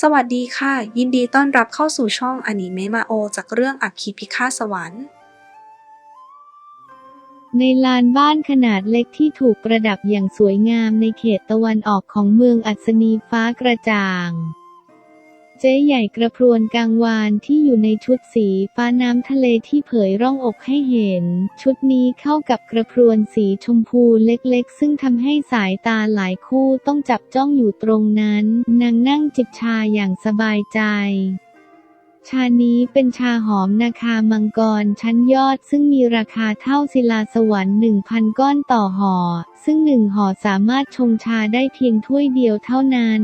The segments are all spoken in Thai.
สวัสดีค่ะ ยินดีต้อนรับเข้าสู่ช่องอนิเมะมาโอ จากเรื่องอักคีพิฆาตสวรรค์ ในลานบ้านขนาดเล็กที่ถูกประดับอย่างสวยงามในเขตตะวันออกของเมืองอัศนีฟ้ากระจ่าง จ๊ใหญ่กระพรวนกลางวานที่อยู่ในชุดสีฟ้าน้ำทะเลที่เผยร่องอกให้เห็น ชุดนี้เข้ากับกระพรวนสีชมพูเล็กๆ ซึ่งทำให้สายตาหลายคู่ต้องจับจ้องอยู่ตรงนั้น นางนั่งจิบชาอย่างสบายใจชานี้เป็นชาหอมนาคามังกรชั้นยอดซึ่งมีราคาเท่าศิลาสวรรค์หนึ่งพันก้อนต่อห่อ ซึ่งหนึ่งห่อสามารถชงชาได้เพียงถ้วยเดียวเท่านั้น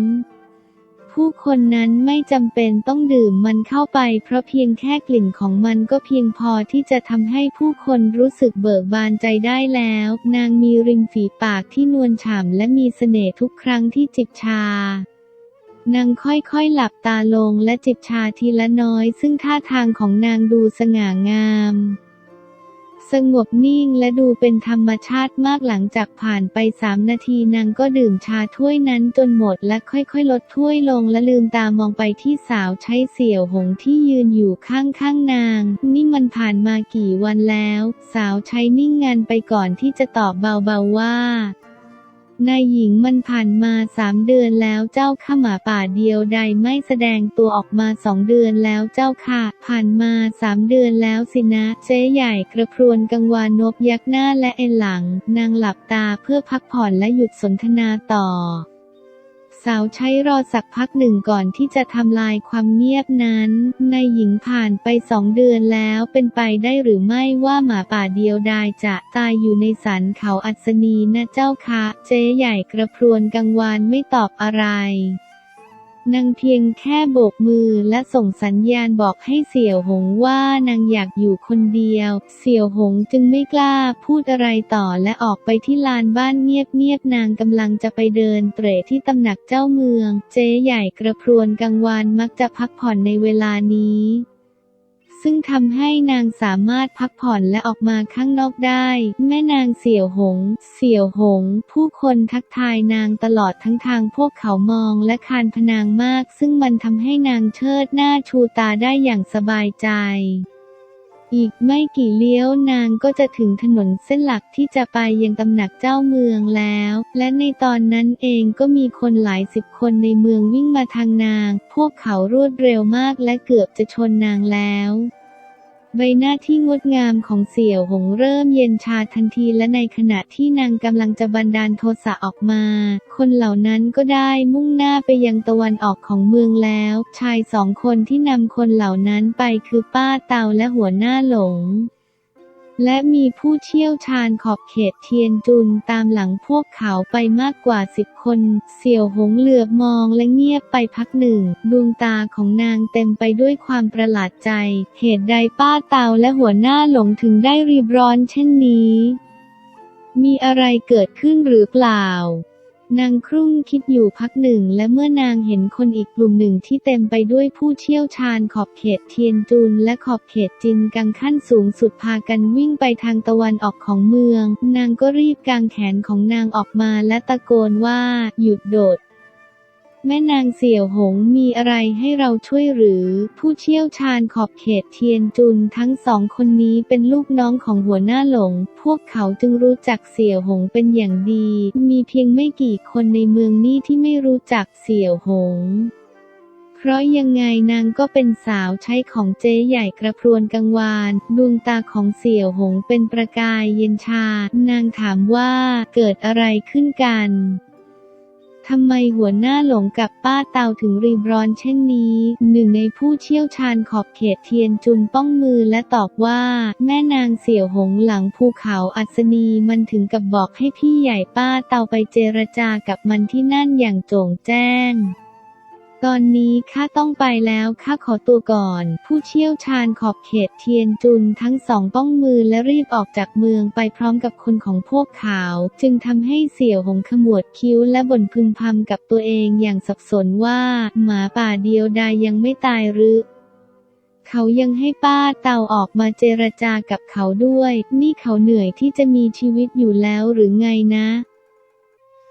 ผู้คนนั้นไม่จำเป็นต้องดื่มมันเข้าไป เพราะเพียงแค่กลิ่นของมันก็เพียงพอที่จะทำให้ผู้คนรู้สึกเบิกบานใจได้แล้ว นางมีริมฝีปากที่นวลฉ่ำและมีเสน่ห์ทุกครั้งที่จิบชานางค่อยๆหลับตาลงและจิบชาทีละน้อย ซึ่งท่าทางของนางดูสง่างาม สงบนิ่งและดูเป็นธรรมชาติมากหลังจากผ่านไปสามนาทีนางก็ดื่มชาถ้วยนั้นจนหมดและค่อยๆ ลดถ้วยลงและลืมตามองไปที่สาวใช้เสี่ยวหงที่ยืนอยู่ข้างๆนาง นี่มันผ่านมากี่วันแล้ว สาวใช้นิ่งงานไปก่อนที่จะตอบเบาๆว่า นายหญิงมันผ่านมาสามเดือนแล้วเจ้าข้าหมาป่าเดียวใดไม่แสดงตัวออกมาสองเดือนแล้วเจ้าค่ะ ผ่านมาสามเดือนแล้วสินะ เจ๊ใหญ่กระพรวนกังวานนบยักหน้าและเอ็นหลัง นางหลับตาเพื่อพักผ่อนและหยุดสนทนาต่อ สาวใช้รอสักพักหนึ่งก่อนที่จะทำลายความเงียบนั้น นายหญิงผ่านไปสองเดือนแล้วเป็นไปได้หรือไม่ว่าหมาป่าเดียวดายจะตายอยู่ในสันเขาอัศนีนะเจ้าคะ เจ๊ใหญ่กระพรวนกังวานไม่ตอบอะไร นางเพียงแค่โบกมือและส่งสัญญาณบอกให้เสี่ยวหงว่านางอยากอยู่คนเดียว เสี่ยวหงจึงไม่กล้าพูดอะไรต่อและออกไปที่ลานบ้านเงียบๆนางกำลังจะไปเดินเตร่ที่ตำหนักเจ้าเมือง เจ๊ใหญ่กระพรวนกังวานมักจะพักผ่อนในเวลานี้ ซึ่งทำให้นางสามารถพักผ่อนและออกมาข้างนอกได้ แม่นางเสี่ยวหง เสี่ยวหง ผู้คนทักทายนางตลอดทั้งทางพวกเขามองและคานพนางมาก ซึ่งมันทำให้นางเชิดหน้าชูตาได้อย่างสบายใจ อีกไม่กี่เลี้ยวนางก็จะถึงถนนเส้นหลักที่จะไปยังตำหนักเจ้าเมืองแล้ว และในตอนนั้นเองก็มีคนหลายสิบคนในเมืองวิ่งมาทางนาง พวกเขารวดเร็วมากและเกือบจะชนนางแล้ว ใบหน้าที่งดงามของเสี่ยวหงเริ่มเย็นชาทันทีและในขณะที่นางกำลังจะบันดาลโทสะออกมา คนเหล่านั้นก็ได้มุ่งหน้าไปยังตะวันออกของเมืองแล้ว ชายสองคนที่นำคนเหล่านั้นไปคือป้าเตาและหัวหน้าหลง และมีผู้เชี่ยวชาญขอบเขตเทียนจุนตามหลังพวกเขาไปมากกว่าสิบคน เสี่ยวหงเหลือบมองและเงียบไปพักหนึ่ง ดวงตาของนางเต็มไปด้วยความประหลาดใจ เหตุใดป้าเตาและหัวหน้าหลงถึงได้รีบร้อนเช่นนี้ มีอะไรเกิดขึ้นหรือเปล่า นางครุ่งคิดอยู่พักหนึ่งและเมื่อนางเห็นคนอีกกลุ่มหนึ่งที่เต็มไปด้วยผู้เชี่ยวชาญขอบเขตเทียนจุนและขอบเขตจินกังขั้นสูงสุดพากันวิ่งไปทางตะวันออกของเมือง นางก็รีบกางแขนของนางออกมาและตะโกนว่า หยุดโดด แม่นางเสี่ยวหงมีอะไรให้เราช่วยหรือ ผู้เชี่ยวชาญขอบเขตเทียนจุนทั้งสองคนนี้เป็นลูกน้องของหัวหน้าหลง พวกเขาจึงรู้จักเสี่ยวหงเป็นอย่างดี มีเพียงไม่กี่คนในเมืองนี้ที่ไม่รู้จักเสี่ยวหงเพราะยังไงนางก็เป็นสาวใช้ของเจ๊ใหญ่กระพรวนกังวาน ดวงตาของเสี่ยวหงเป็นประกายเย็นชา นางถามว่าเกิดอะไรขึ้นกัน ทำไมหัวหน้าหลงกับป้าเตาถึงรีบร้อนเช่นนี้ หนึ่งในผู้เชี่ยวชาญขอบเขตเทียนจุนป้องมือและตอบว่า แม่นางเสี่ยวหงหลังภูเขาอัศนีมันถึงกับบอกให้พี่ใหญ่ป้าเตาไปเจรจากับมันที่นั่นอย่างโจ่งแจ้ง ตอนนี้ข้าต้องไปแล้วข้าขอตัวก่อน ผู้เชี่ยวชาญขอบเขตเทียนจุนทั้งสองป้องมือและรีบออกจากเมืองไปพร้อมกับคนของพวกเขา จึงทำให้เสี่ยวหงขมวดคิ้วและบ่นพึมพำกับตัวเองอย่างสับสนว่า หมาป่าเดียวดายยังไม่ตายหรือเขายังให้ป้าเตาออกมาเจรจากับเขาด้วย นี่เขาเหนื่อยที่จะมีชีวิตอยู่แล้วหรือไงนะ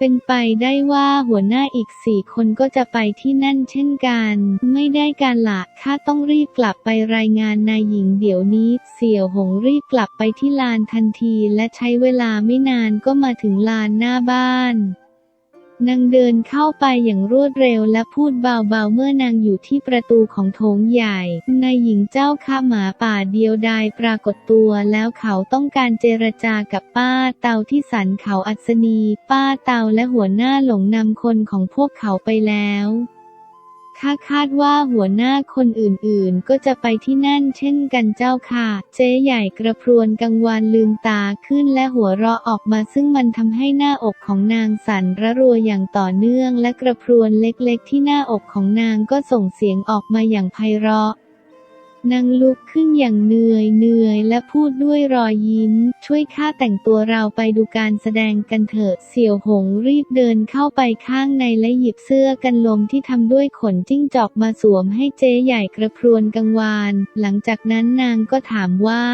เป็นไปได้ว่าหัวหน้าอีกสี่คนก็จะไปที่นั่นเช่นกัน ไม่ได้การละข้าต้องรีบกลับไปรายงานนายหญิงเดี๋ยวนี้ เสี่ยวหงรีบกลับไปที่ลานทันทีและใช้เวลาไม่นานก็มาถึงลานหน้าบ้าน นางเดินเข้าไปอย่างรวดเร็วและพูดเบาๆเมื่อนางอยู่ที่ประตูของโถงใหญ่ นายหญิงเจ้าข้าหมาป่าเดียวดายปรากฏตัวแล้วเขาต้องการเจรจากับป้าเตาที่สันเขาอัศนี ป้าเตาและหัวหน้าหลงนำคนของพวกเขาไปแล้ว ข้าคาดว่าหัวหน้าคนอื่นๆ ก็จะไปที่นั่นเช่นกันเจ้าค่ะ เจ๊ใหญ่กระพรวนกังวานลืมตาขึ้นและหัวเราะออกมาซึ่งมันทำให้หน้าอกของนางสั่นระรัวอย่างต่อเนื่องและกระพรวนเล็กๆ ที่หน้าอกของนางก็ส่งเสียงออกมาอย่างไพเราะ นางลุกขึ้นอย่างเหนื่อยเหนื่อยและพูดด้วยรอยยิ้ม ช่วยข้าแต่งตัวเราไปดูการแสดงกันเถอะ เสี่ยวหงรีบเดินเข้าไปข้างในและหยิบเสื้อกันลมที่ทำด้วยขนจิ้งจอกมาสวมให้เจ๊ใหญ่กระพรวนกังวาน หลังจากนั้นนางก็ถามว่า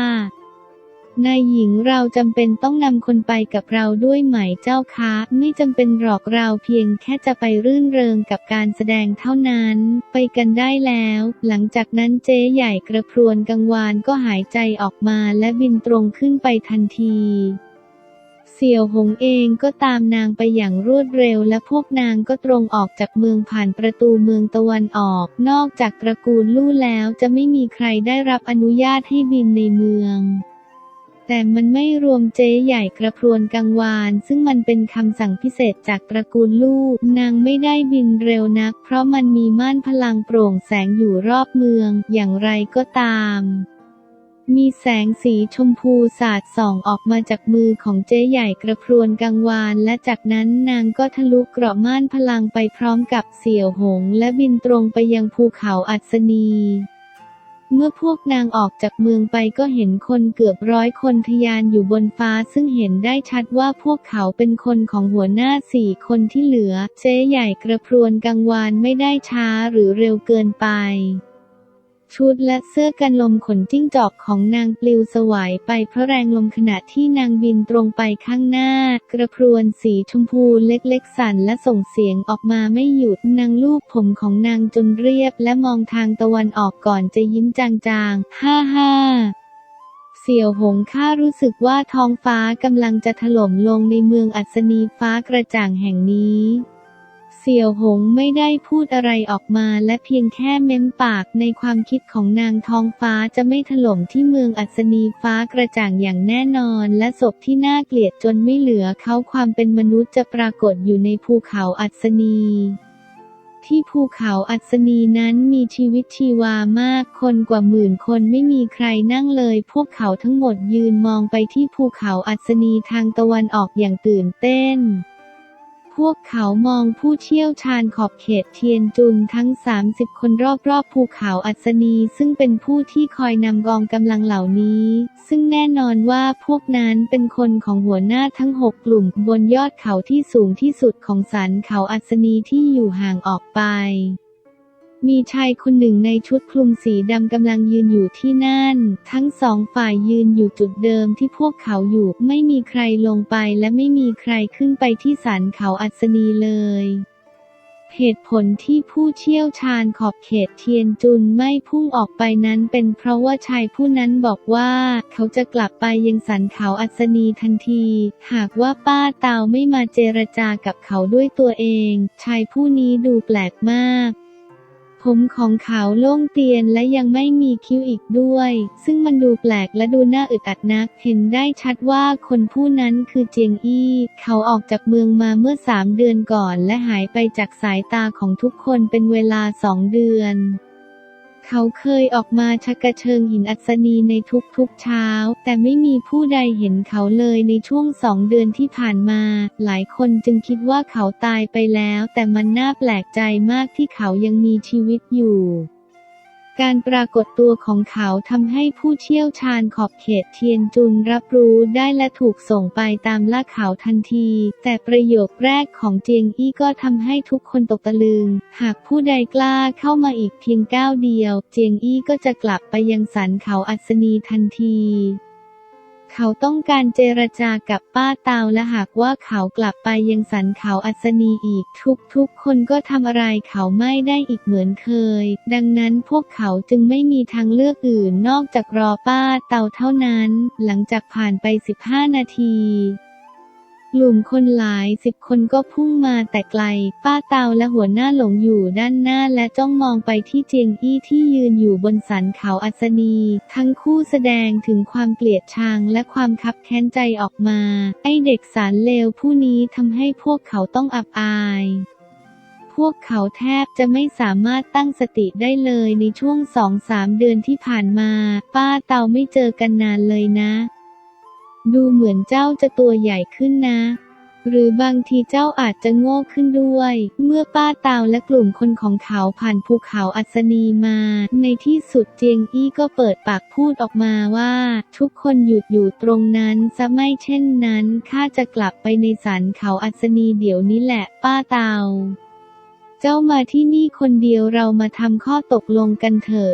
นายหญิงเราจำเป็นต้องนำคนไปกับเราด้วยไหมเจ้าคะ ไม่จำเป็นหรอกเราเพียงแค่จะไปรื่นเริงกับการแสดงเท่านั้น ไปกันได้แล้ว หลังจากนั้นเจ๊ใหญ่กระพรวนกังวานก็หายใจออกมาและบินตรงขึ้นไปทันทีเสี่ยวหงเองก็ตามนางไปอย่างรวดเร็วและพวกนางก็ตรงออกจากเมืองผ่านประตูเมืองตะวันออก นอกจากตระกูลลู่แล้วจะไม่มีใครได้รับอนุญาตให้บินในเมือง แต่มันไม่รวมเจ๊ใหญ่กระพรวนกังวาน ซึ่งมันเป็นคำสั่งพิเศษจากตระกูลลูก นางไม่ได้บินเร็วนัก เพราะมันมีม่านพลังโปร่งแสงอยู่รอบเมือง อย่างไรก็ตามมีแสงสีชมพูสาดส่องออกมาจากมือของเจ๊ใหญ่กระพรวนกังวานและจากนั้นนางก็ทะลุเกราะม่านพลังไปพร้อมกับเสี่ยวหง และบินตรงไปยังภูเขาอัศนี เมื่อพวกนางออกจากเมืองไปก็เห็นคนเกือบร้อยคนทยานอยู่บนฟ้า ซึ่งเห็นได้ชัดว่าพวกเขาเป็นคนของหัวหน้าสี่คนที่เหลือ เจ๊ใหญ่กระพรวนกังวานไม่ได้ช้าหรือเร็วเกินไป ชุดและเสื้อกันลมขนจิ้งจอกของนางปลิวสวายไปเพราะแรงลมขณะที่นางบินตรงไปข้างหน้า กระพรวนสีชมพูเล็กๆสั่นและส่งเสียงออกมาไม่หยุดนางลูบผมของนางจนเรียบและมองทางตะวันออกก่อนจะยิ้มจางๆ ฮ่าฮ่าเสี่ยวหงข้ารู้สึกว่าท้องฟ้ากำลังจะถล่มลงในเมืองอัศนีฟ้ากระจ่างแห่งนี้ เสี่ยวหงไม่ได้พูดอะไรออกมาและเพียงแค่เม้มปากในความคิดของนางทองฟ้าจะไม่ถล่มที่เมืองอัศนีฟ้ากระจ่างอย่างแน่นอน และศพที่น่าเกลียดจนไม่เหลือเขาความเป็นมนุษย์จะปรากฏอยู่ในภูเขาอัศนีที่ภูเขาอัศนีนั้นมีชีวิตชีวามากคนกว่าหมื่นคนไม่มีใครนั่งเลย พวกเขาทั้งหมดยืนมองไปที่ภูเขาอัศนีทางตะวันออกอย่างตื่นเต้น พวกเขามองผู้เชี่ยวชาญขอบเขตเทียนจุนทั้ง 30 คนรอบๆภูเขาอัศนีซึ่งเป็นผู้ที่คอยนำกองกำลังเหล่านี้ ซึ่งแน่นอนว่าพวกนั้นเป็นคนของหัวหน้าทั้ง 6 กลุ่มบนยอดเขาที่สูงที่สุดของสันเขาอัศนีที่อยู่ห่างออกไป มีชายคนหนึ่งในชุดคลุมสีดำกำลังยืนอยู่ที่นั่น ทั้งสองฝ่ายยืนอยู่จุดเดิมที่พวกเขาอยู่ ไม่มีใครลงไปและไม่มีใครขึ้นไปที่สันเขาอัศนีเลยเหตุผลที่ผู้เชี่ยวชาญขอบเขตเทียนจุนไม่พุ่งออกไปนั้นเป็นเพราะว่าชายผู้นั้นบอกว่า เขาจะกลับไปยังสันเขาอัศนีทันที หากว่าป้าเตาไม่มาเจรจากับเขาด้วยตัวเอง ชายผู้นี้ดูแปลกมาก ผมของเขาโล่งเตียนและยังไม่มีคิ้วอีกด้วย ซึ่งมันดูแปลกและดูน่าอึดอัดนัก เห็นได้ชัดว่าคนผู้นั้นคือเจียงอี้ เขาออกจากเมืองมาเมื่อสามเดือนก่อน และหายไปจากสายตาของทุกคนเป็นเวลาสองเดือน เขาเคยออกมาชักกระเชิงหินอัศนีในทุกๆเช้า แต่ไม่มีผู้ใดเห็นเขาเลยในช่วงสองเดือนที่ผ่านมา หลายคนจึงคิดว่าเขาตายไปแล้ว แต่มันน่าแปลกใจมากที่เขายังมีชีวิตอยู่ การปรากฏตัวของเขาทำให้ผู้เชี่ยวชาญขอบเขตเทียนจุนรับรู้ได้และถูกส่งไปตามล่าเขาทันที แต่ประโยคแรกของเจียงอี้ก็ทำให้ทุกคนตกตะลึง หากผู้ใดกล้าเข้ามาอีกเพียงก้าวเดียว เจียงอี้ก็จะกลับไปยังสันเขาอัศนีทันที เขาต้องการเจรจากับป้าเตาและหากว่าเขากลับไปยังสันเขาอัศนีอีกทุกทุกๆ คนก็ทำอะไรเขาไม่ได้อีกเหมือนเคย ดังนั้นพวกเขาจึงไม่มีทางเลือกอื่นนอกจากรอป้าเตาเท่านั้น หลังจากผ่านไป 15 นาที ลุ่มคนหลายสิบคนก็พุ่งมาแต่ไกล ป้าเตาและหัวหน้าหลงอยู่ด้านหน้าและจ้องมองไปที่เจียงอี้ที่ยืนอยู่บนสันเขาอัศนี ทั้งคู่แสดงถึงความเกลียดชังและความคับแค้นใจออกมา ไอเด็กสารเลวผู้นี้ทำให้พวกเขาต้องอับอายพวกเขาแทบจะไม่สามารถตั้งสติได้เลยในช่วงสองสามเดือนที่ผ่านมา ป้าเตาไม่เจอกันนานเลยนะ ดูเหมือนเจ้าจะตัวใหญ่ขึ้นนะ หรือบางทีเจ้าอาจจะโง่ขึ้นด้วย เมื่อป้าเตาและกลุ่มคนของเขาผ่านภูเขาอัศนีมา ในที่สุดเจียงอี้ก็เปิดปากพูดออกมาว่า ทุกคนหยุดอยู่ตรงนั้นซะไม่เช่นนั้นข้าจะกลับไปในสันเขาอัศนีเดี๋ยวนี้แหละ ป้าเตาเจ้ามาที่นี่คนเดียวเรามาทำข้อตกลงกันเถอะ